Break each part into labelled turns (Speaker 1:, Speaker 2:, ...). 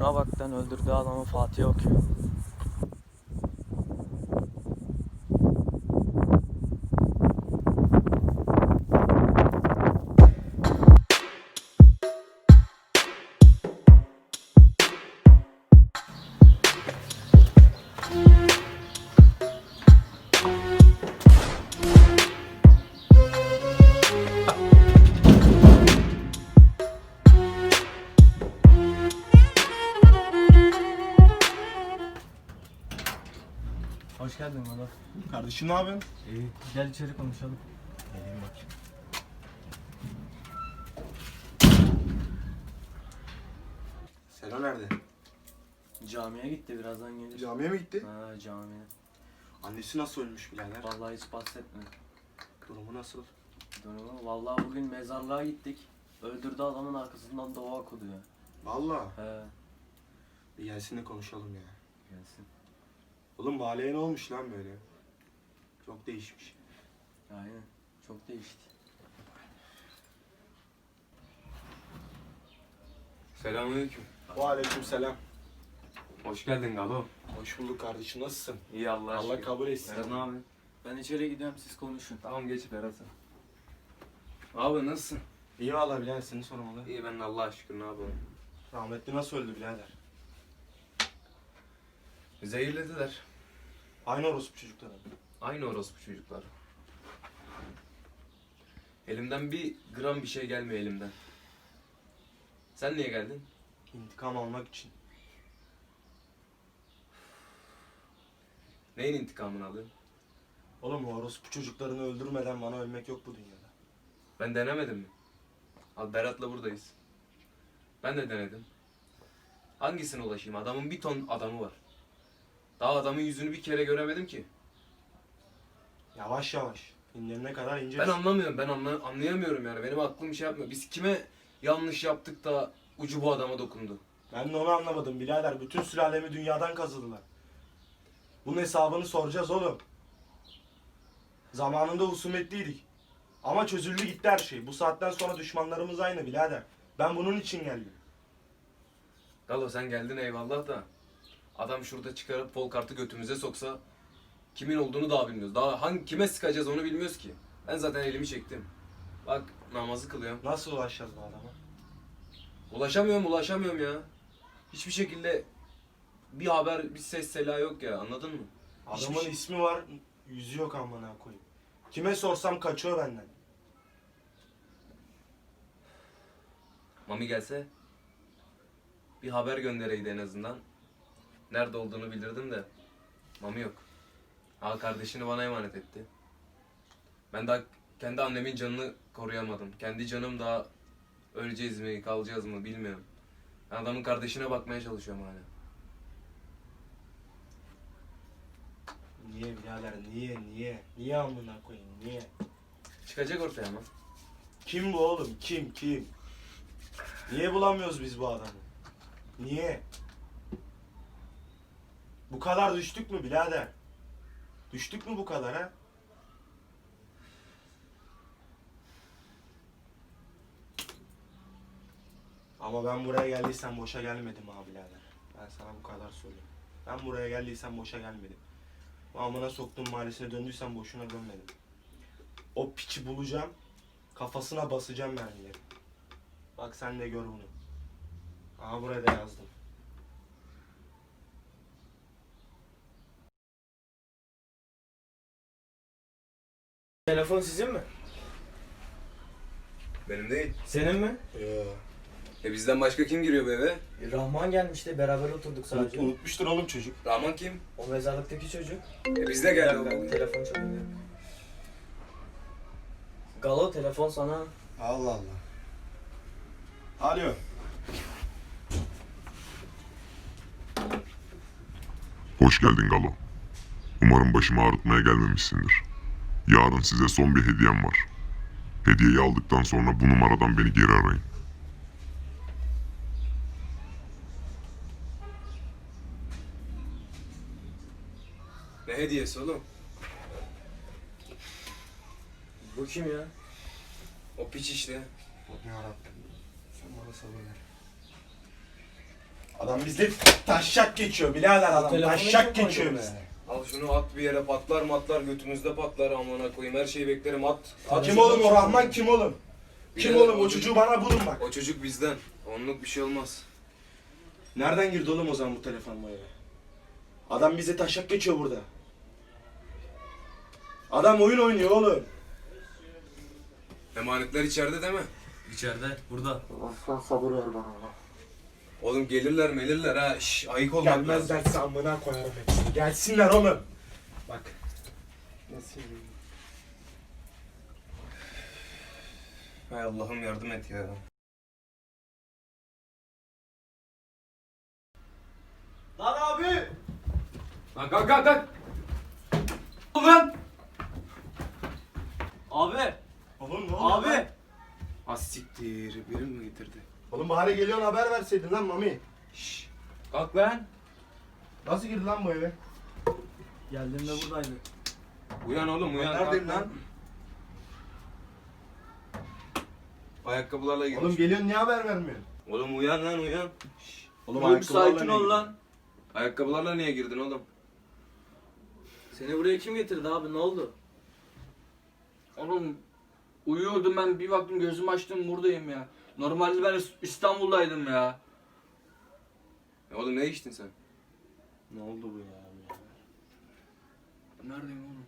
Speaker 1: Şuna bak lan öldürdüğü adamı Fatih okuyor. Geldin baba.
Speaker 2: Kardeşim ne yapıyorsun?
Speaker 1: İyi. Gel içeri konuşalım.
Speaker 2: Geleyim bakayım. Selo nerede?
Speaker 1: Camiye gitti birazdan gelir.
Speaker 2: Camiye mi gitti?
Speaker 1: Ha camiye.
Speaker 2: Annesi nasıl ölmüş birader?
Speaker 1: Vallahi hiç bahsetme.
Speaker 2: Durumu nasıl?
Speaker 1: Durumu. Vallahi bugün mezarlığa gittik. Öldürdü adamın arkasından dua okudu ya.
Speaker 2: Valla.
Speaker 1: He.
Speaker 2: Bir gelsin de konuşalım ya.
Speaker 1: Gelsin.
Speaker 2: Oğlum mahalleye ne olmuş lan böyle? Çok değişmiş.
Speaker 1: Aynen. Çok değişti.
Speaker 3: Selamünaleyküm.
Speaker 2: Aleyküm selam.
Speaker 3: Hoş geldin Galo.
Speaker 2: Hoş bulduk kardeşim nasılsın?
Speaker 3: İyi Allah
Speaker 2: Allah
Speaker 3: aşkına.
Speaker 2: kabul etsin.
Speaker 3: Berat ne yapıyorsun?
Speaker 1: Ben içeri gidiyorum siz konuşun.
Speaker 3: Tamam geç Berat sen. Abi nasılsın?
Speaker 2: İyi valla birader seni sormalı.
Speaker 3: İyi ben de Allah şükür ne yapalım.
Speaker 2: Rahmetli nasıl öldü birader?
Speaker 3: Zehirlediler.
Speaker 2: Aynı orospu çocukları.
Speaker 3: Aynı orospu çocuklar. Elimden bir gram bir şey gelmiyor elimden. Sen niye geldin?
Speaker 2: İntikam almak için.
Speaker 3: Neyin intikamını alıyorsun?
Speaker 2: Oğlum o orospu çocuklarını öldürmeden bana ölmek yok bu dünyada.
Speaker 3: Ben denemedim mi? Al Berat'la buradayız. Ben de denedim. Hangisine ulaşayım? Adamın bir ton adamı var. Daha adamın yüzünü bir kere göremedim ki.
Speaker 2: Yavaş yavaş. İnlerine kadar ineceğiz.
Speaker 3: Ben anlamıyorum. Ben anla- anlayamıyorum yani. Benim aklım şey yapmıyor. Biz kime yanlış yaptık da ucu bu adama dokundu?
Speaker 2: Ben de onu anlamadım birader. Bütün sülalemi dünyadan kazıdılar. Bunun hesabını soracağız oğlum. Zamanında husumetliydik. Ama çözüldü gitti her şey. Bu saatten sonra düşmanlarımız aynı birader. Ben bunun için geldim.
Speaker 3: Galo sen geldin eyvallah da adam şurada çıkarıp pol kartı götümüze soksa kimin olduğunu daha bilmiyoruz. Daha hangi kime sıkacağız onu bilmiyoruz ki. Ben zaten elimi çektim. Bak namazı kılıyorum.
Speaker 2: Nasıl ulaşacağız bu adama?
Speaker 3: Ulaşamıyorum ulaşamıyorum ya. Hiçbir şekilde bir haber, bir ses sela yok ya anladın mı? Hiçbir
Speaker 2: Adamın
Speaker 3: şey-
Speaker 2: ismi var, yüzü yok amına koyayım. Kime sorsam kaçıyor benden.
Speaker 3: Mami gelse bir haber göndereydi en azından. Nerede olduğunu bilirdim de Mami yok. Aa kardeşini bana emanet etti. Ben daha kendi annemin canını koruyamadım. Kendi canım daha öleceğiz mi, kalacağız mı bilmiyorum. Ben adamın kardeşine bakmaya çalışıyorum hala.
Speaker 2: Niye birader, niye, niye? Niye amına koyayım, niye?
Speaker 3: Çıkacak ortaya ama.
Speaker 2: Kim bu oğlum, kim, kim? Niye bulamıyoruz biz bu adamı? Niye? Bu kadar düştük mü birader? Düştük mü bu kadar ha? Ama ben buraya geldiysem boşa gelmedim birader. Ben sana bu kadar söyleyeyim. Ben buraya geldiysem boşa gelmedim. Amına soktuğum mahallesine döndüysem boşuna dönmedim. O piçi bulacağım. Kafasına basacağım mermileri. Bak sen de gör bunu. Aha buraya da yazdım.
Speaker 1: Telefon sizin mi?
Speaker 3: Benim değil.
Speaker 1: Senin mi?
Speaker 3: E bizden başka kim giriyor bu eve?
Speaker 1: Rahman gelmişti beraber oturduk sadece.
Speaker 2: Unutmuştur oğlum çocuk.
Speaker 3: Rahman kim?
Speaker 1: O mezarlıktaki çocuk.
Speaker 3: E bizde geldi o.
Speaker 1: Telefon çalıyor. Galo telefon sana.
Speaker 2: Allah Allah. Alo.
Speaker 4: Hoş geldin Galo. Umarım başımı ağrıtmaya gelmemişsindir. Yarın size son bir hediyem var. Hediyeyi aldıktan sonra bu numaradan beni geri arayın.
Speaker 3: Ne hediyesi oğlum?
Speaker 1: Bu kim ya?
Speaker 3: O piç işte.
Speaker 2: Yarabbim. Sen bana sabır ver. Adam bizde taşşak geçiyor birader adam
Speaker 1: Telefonu
Speaker 2: taşşak geçiyor bizde.
Speaker 3: Al şunu at bir yere patlar matlar götümüzde patlar amına koyayım her şeyi beklerim at. at
Speaker 2: Kim oğlum o Rahman kim oğlum? Kim oğlum o çocuğu bana bulun bak.
Speaker 3: O çocuk bizden. Onluk bir şey olmaz.
Speaker 2: Nereden girdi oğlum o zaman bu telefon bu eve? Adam bize taşak geçiyor burada. Adam oyun oynuyor oğlum.
Speaker 3: Emanetler içeride değil mi?
Speaker 1: İçeride burada.
Speaker 2: Aslan sabır ver bana.
Speaker 3: Oğlum gelirler melirler ha. Şş, ayık olmak lazım.
Speaker 2: Gelmezlerse amına koyarım hepsini. Gelsinler oğlum. Bak. Nasıl
Speaker 3: Hay Allah'ım yardım et ya.
Speaker 2: Lan abi.
Speaker 3: Lan kalk kalk kalk. Lan.
Speaker 1: Abi!
Speaker 2: Oğlum ne oluyor
Speaker 1: Abi!
Speaker 2: lan?
Speaker 3: Az siktir. Biri mi getirdi?
Speaker 2: Oğlum bari geliyorsun haber verseydin lan Mami.
Speaker 3: Şş. Kalk lan.
Speaker 2: Nasıl girdi lan bu eve?
Speaker 1: Geldiğimde buradaydı.
Speaker 3: Uyan oğlum uyan.
Speaker 2: Neredeyim
Speaker 3: kalk
Speaker 2: lan?
Speaker 3: Ayakkabılarla gir.
Speaker 2: Oğlum geliyorsun niye haber vermiyorsun?
Speaker 3: Oğlum uyan lan uyan.
Speaker 2: Oğlum,
Speaker 1: Oğlum
Speaker 2: ayakkabılarla
Speaker 1: sakin
Speaker 2: niye
Speaker 1: ol
Speaker 2: girdin?
Speaker 1: lan.
Speaker 3: Ayakkabılarla niye girdin oğlum?
Speaker 1: Seni buraya kim getirdi abi ne oldu?
Speaker 5: Oğlum uyuyordum ben bir baktım gözümü açtım buradayım ya. Normalde ben İs- İstanbul'daydım ya.
Speaker 3: E oğlum ne içtin sen?
Speaker 2: Ne oldu bu ya?
Speaker 5: Neredeyim oğlum?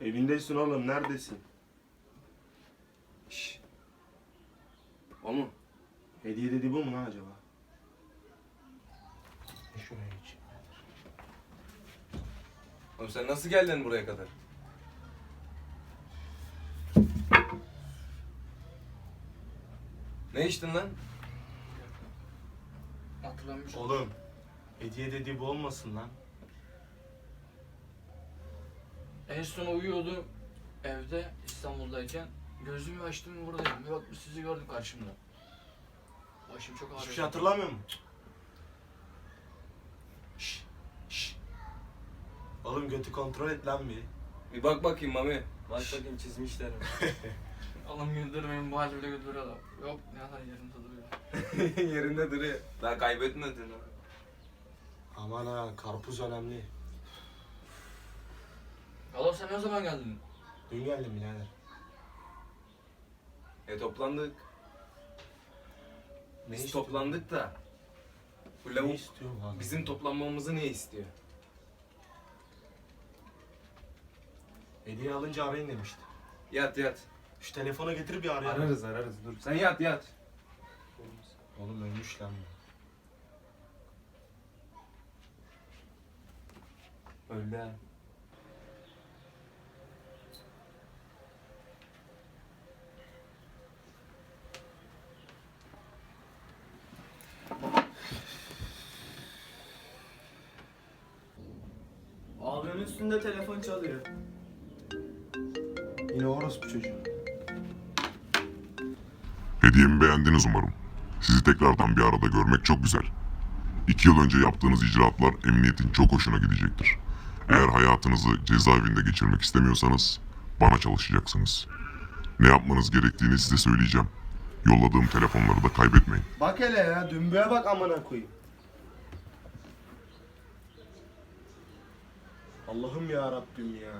Speaker 2: Evindesin oğlum neredesin?
Speaker 3: Şş. O mu?
Speaker 2: Hediye dedi bu mu lan acaba? Şuraya geç.
Speaker 3: Oğlum sen nasıl geldin buraya kadar? Ne içtin lan?
Speaker 5: Hatırlamış.
Speaker 2: Oğlum hediye dedi bu olmasın lan.
Speaker 5: En son uyuyordum evde İstanbul'dayken. Gözümü açtım buradayım. Bir baktım sizi gördüm karşımda. Başım çok ağrıyor.
Speaker 2: Hiçbir şey hatırlamıyor musun? Şşş. Şşş. Oğlum götü kontrol et lan bir.
Speaker 3: Bir bak bakayım Mami.
Speaker 1: Bak bakayım çizmişler.
Speaker 5: Allah'ım güldürmeyin bu halde bile güldürüyor adam. Yok ne kadar yerimde duruyor.
Speaker 3: Yerinde duruyor. Daha kaybetmedin ha.
Speaker 2: Aman ha karpuz önemli.
Speaker 5: Allah sen ne zaman geldin?
Speaker 2: Dün geldim birader.
Speaker 3: E toplandık.
Speaker 2: Ne
Speaker 3: Biz
Speaker 2: istiyor?
Speaker 3: toplandık da. Bu
Speaker 2: Ne
Speaker 3: lavuk
Speaker 2: istiyor lan?
Speaker 3: bizim toplanmamızı niye istiyor?
Speaker 2: Hediye alınca arayın demişti.
Speaker 3: Yat yat.
Speaker 2: Şu telefonu getir bir arayalım.
Speaker 3: Ararız ararız dur. Sen yat yat.
Speaker 2: Oğlum ölmüş lan bu.
Speaker 3: Öldü ha.
Speaker 1: Abimin üstünde telefon çalıyor.
Speaker 2: Yine orospu çocuğu.
Speaker 4: Hediyemi beğendiniz umarım. Sizi tekrardan bir arada görmek çok güzel. İki yıl önce yaptığınız icraatlar emniyetin çok hoşuna gidecektir. Eğer hayatınızı cezaevinde geçirmek istemiyorsanız bana çalışacaksınız. Ne yapmanız gerektiğini size söyleyeceğim. Yolladığım telefonları da kaybetmeyin.
Speaker 2: Bak hele ya dümbüğe bak amına koyayım. Allah'ım ya Rabbim ya.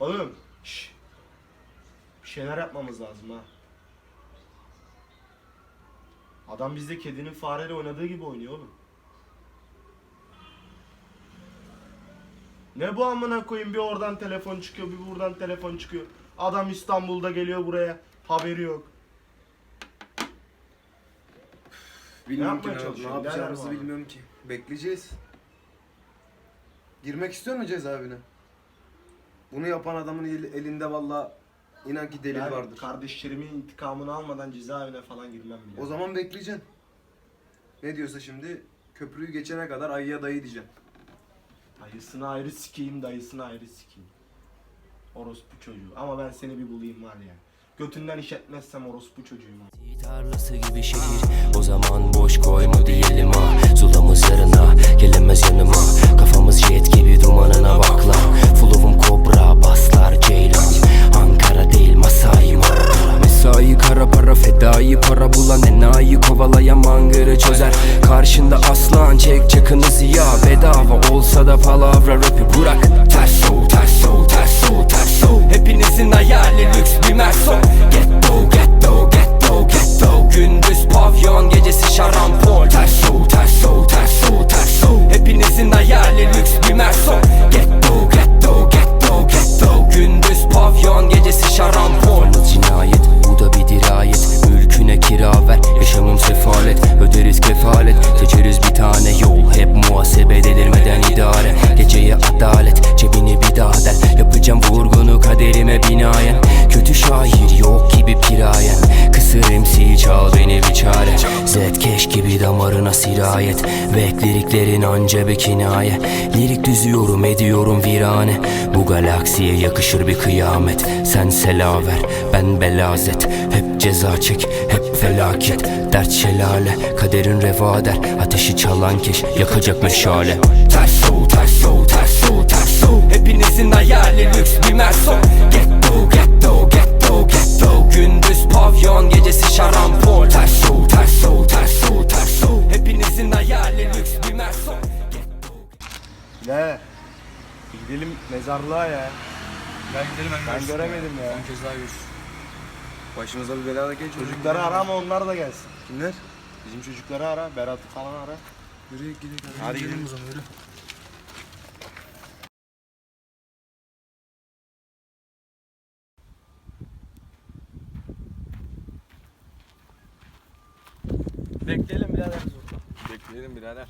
Speaker 2: Oğlum şş. Bir şeyler yapmamız lazım ha. Adam bizde kedinin fareyle oynadığı gibi oynuyor oğlum. Ne bu amına koyayım bir oradan telefon çıkıyor bir buradan telefon çıkıyor. Adam İstanbul'da geliyor buraya haberi yok.
Speaker 3: Bilmiyorum
Speaker 2: yapmaya
Speaker 3: ki ne, ne
Speaker 2: çalışıyor?
Speaker 3: yapacağımızı bilmiyorum ki. Bekleyeceğiz. Girmek istiyor mu cezaevine? Bunu yapan adamın el- elinde valla inan ki delil
Speaker 2: Ben
Speaker 3: vardır.
Speaker 2: kardeşlerimin intikamını almadan cezaevine falan girmem bile.
Speaker 3: O zaman bekleyeceksin. Ne diyorsa şimdi köprüyü geçene kadar ayıya dayı diyeceksin.
Speaker 2: Dayısını ayrı sikeyim, dayısını ayrı sikeyim. Orospu çocuğu. Ama ben seni bir bulayım var ya. Götünden iş etmezsem orospu çocuğuyum. ha.
Speaker 6: Tarlası gibi şehir O zaman boş koyma diyelim ha Zulamız yarına gelemez yanıma Kafamız jet gibi dumanına bak lan Flow'um kobra baslar ceylan Mesai kara para fedai para bulan enayi Kovalayan mangırı çözer. Karşında aslan çek çakını ziya Bedava olsa da palavra rapi bırak. Ters sol ters sol ters sol ters sol Hepinizin hayali lüks bir merso. Ghetto ghetto ghetto ghetto. Gündüz pavyon gecesi şarampol. Ters sol ters sol ters sol ters sol Hepinizin bir kinaye Lirik düzüyorum ediyorum virane. Bu galaksiye yakışır bir kıyamet. Sen sela ver ben belazet. Hep ceza çek hep felaket. Dert şelale kaderin reva der Ateşi çalan keş yakacak meşale. Ters yol ters yol ters yol ters yol Hepinizin hayali lüks bir merso. Ghetto ghetto ghetto ghetto. Gündüz pavyon gecesi şarampol. Ters yol ters
Speaker 2: Gidelim mezarlığa ya.
Speaker 5: Gel gidelim
Speaker 2: Ben göremedim ya.
Speaker 5: Son kez daha görüş.
Speaker 3: Başımıza bir bela da geç.
Speaker 2: Çocukları ara ama onlar da gelsin.
Speaker 3: Kimler?
Speaker 2: Bizim çocukları ara, Berat'ı falan ara.
Speaker 3: Yürü gidelim.
Speaker 2: Hadi gidelim.
Speaker 5: o zaman yürü.
Speaker 1: Bekleyelim birader biz.
Speaker 3: Bekleyelim birader.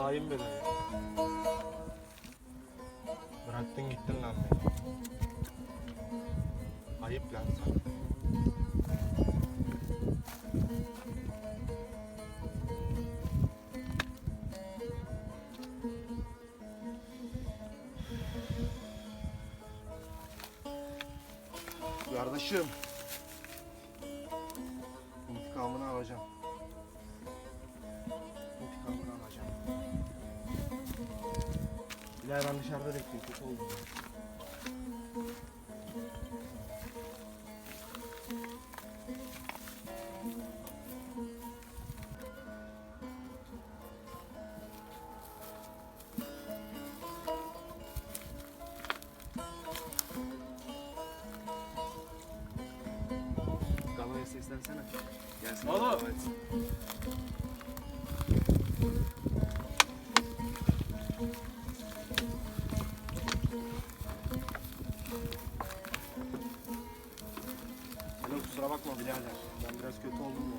Speaker 2: Hain beni. Bıraktın gittin lan beni. Ayıp lan sana.
Speaker 3: Galaya seslensene. Gelsin.
Speaker 1: Oğlum.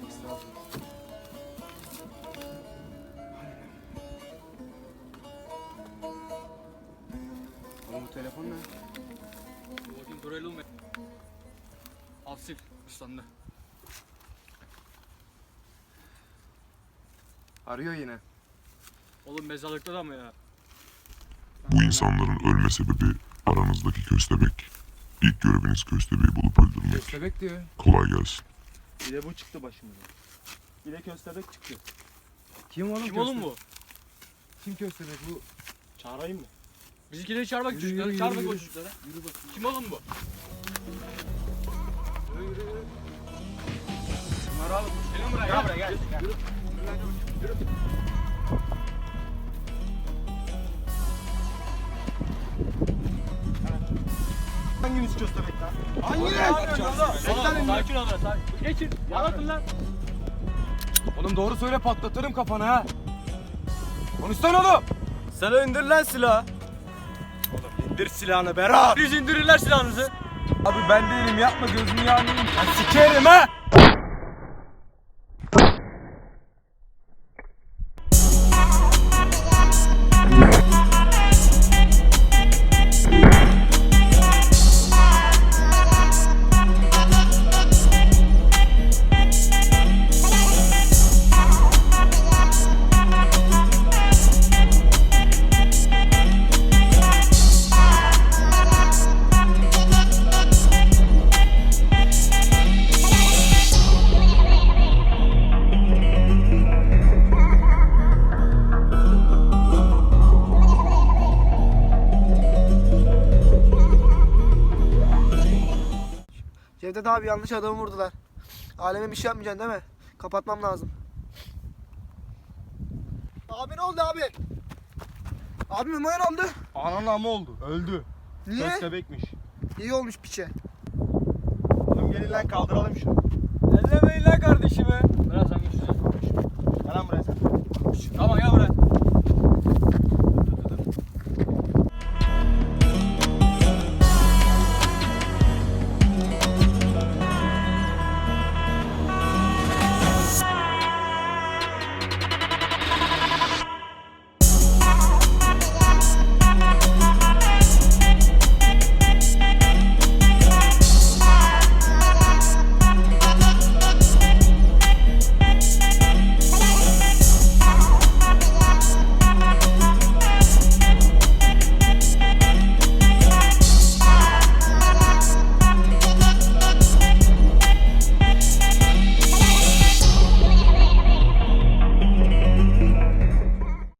Speaker 2: İsraf ettim. Oğlum bu telefon ne?
Speaker 5: Bakayım Duraylı olma. Al sil. Islandı.
Speaker 3: Arıyor yine.
Speaker 5: Oğlum mezarlıkta da mı ya?
Speaker 4: Bu insanların ölme sebebi aranızdaki köstebek. İlk göreviniz köstebeği bulup öldürmek.
Speaker 3: Köstebek diyor.
Speaker 4: Kolay gelsin.
Speaker 2: Bir de bu çıktı başımıza. Bir de köstebek çıktı.
Speaker 3: Kim oğlum
Speaker 5: Kim oğlum bu?
Speaker 3: Kim köstebek bu?
Speaker 2: Çağırayım mı?
Speaker 5: Bizimkileri çağır bak
Speaker 3: Yürü,
Speaker 5: çocuklara.
Speaker 3: yürü,
Speaker 5: Çağır
Speaker 3: yürü,
Speaker 5: bak o
Speaker 3: yürü.
Speaker 5: çocuklara. Kim oğlum bu?
Speaker 3: Bunları al.
Speaker 5: Gelin buraya. Gel buraya gel.
Speaker 2: Hanginiz köstebek lan?
Speaker 5: Oğlum sakin ol lan sakin. Geçin. Anlatın lan.
Speaker 3: Oğlum doğru söyle patlatırım kafana ha.
Speaker 2: Konuşsana oğlum.
Speaker 1: Sen indir lan silahı.
Speaker 2: Oğlum indir silahını Berat.
Speaker 1: Biz indirin lan silahınızı.
Speaker 2: Abi ben değilim yapma gözünü yanayım. Ben sikerim ha.
Speaker 7: Cevdet abi yanlış adamı vurdular. Aleme bir şey yapmayacaksın değil mi? Kapatmam lazım. Abi ne oldu abi? Abi ne oldu?
Speaker 2: Anan ama oldu. Öldü.
Speaker 7: Niye?
Speaker 2: Köstebekmiş.
Speaker 7: İyi olmuş piçe.
Speaker 2: Oğlum gelin lan kaldıralım şunu.
Speaker 1: Ellemeyin lan kardeşimi.
Speaker 5: Biraz sen git şuraya.
Speaker 2: Gel lan buraya sen.
Speaker 1: Tamam gel buraya.